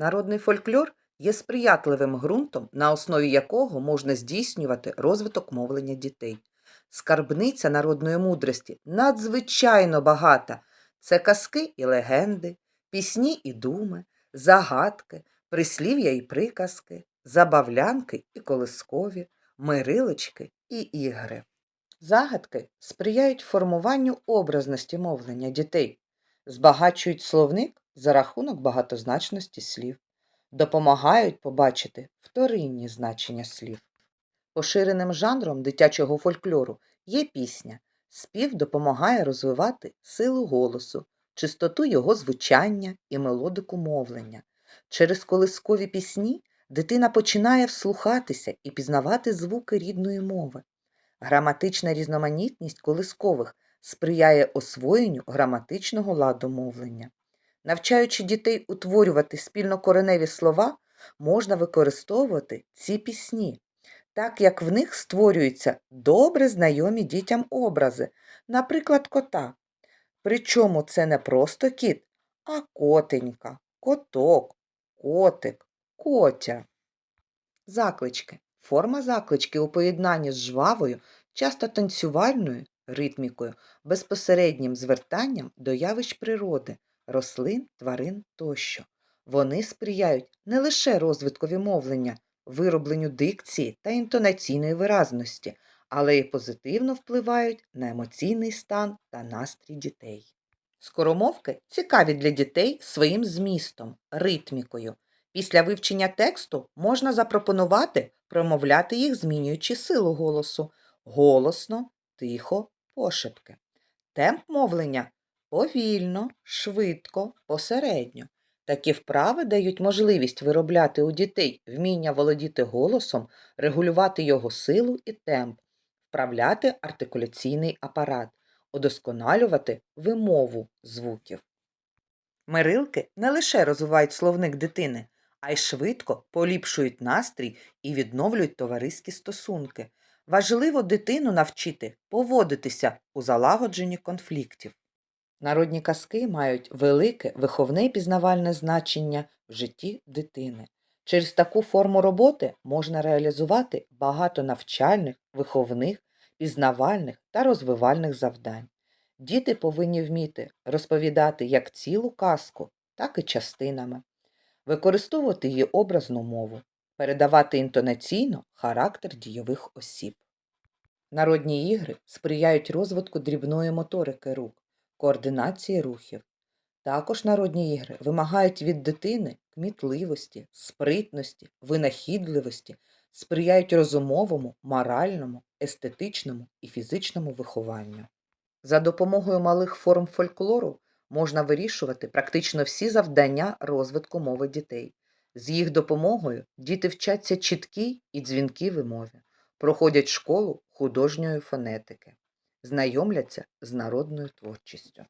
Народний фольклор є сприятливим ґрунтом, на основі якого можна здійснювати розвиток мовлення дітей. Скарбниця народної мудрості надзвичайно багата. Це казки і легенди, пісні і думи, загадки, прислів'я і приказки, забавлянки і колискові, мирилочки і ігри. Загадки сприяють формуванню образності мовлення дітей, збагачують словник за рахунок багатозначності слів, допомагають побачити вторинні значення слів. Поширеним жанром дитячого фольклору є пісня. Спів допомагає розвивати силу голосу, чистоту його звучання і мелодику мовлення. Через колискові пісні дитина починає вслухатися і пізнавати звуки рідної мови. Граматична різноманітність колискових сприяє освоєнню граматичного ладу мовлення. Навчаючи дітей утворювати спільнокореневі слова, можна використовувати ці пісні, так як в них створюються добре знайомі дітям образи, наприклад, кота. Причому це не просто кіт, а котенька, коток, котик, котя. Заклички. Форма заклички у поєднанні з жвавою, часто танцювальною ритмікою, безпосереднім звертанням до явищ природи, рослин, тварин тощо. Вони сприяють не лише розвиткові мовлення, виробленню дикції та інтонаційної виразності, але й позитивно впливають на емоційний стан та настрій дітей. Скоромовки цікаві для дітей своїм змістом, ритмікою. Після вивчення тексту можна запропонувати промовляти їх, змінюючи силу голосу голосно, тихо, пошепки. Темп мовлення повільно, швидко, посередньо. Такі вправи дають можливість виробляти у дітей вміння володіти голосом, регулювати його силу і темп, вправляти артикуляційний апарат, удосконалювати вимову звуків. Мирилки не лише розвивають словник дитини, а й швидко поліпшують настрій і відновлюють товариські стосунки. Важливо дитину навчити поводитися у залагодженні конфліктів. Народні казки мають велике виховне і пізнавальне значення в житті дитини. Через таку форму роботи можна реалізувати багато навчальних, виховних, пізнавальних та розвивальних завдань. Діти повинні вміти розповідати як цілу казку, так і частинами, використовувати її образну мову, передавати інтонаційно характер дійових осіб. Народні ігри сприяють розвитку дрібної моторики рук, координації рухів. Також народні ігри вимагають від дитини кмітливості, спритності, винахідливості, сприяють розумовому, моральному, естетичному і фізичному вихованню. За допомогою малих форм фольклору можна вирішувати практично всі завдання розвитку мови дітей. З їх допомогою діти вчаться чіткій і дзвінкій вимові, проходять школу художньої фонетики, знайомляться з народною творчістю.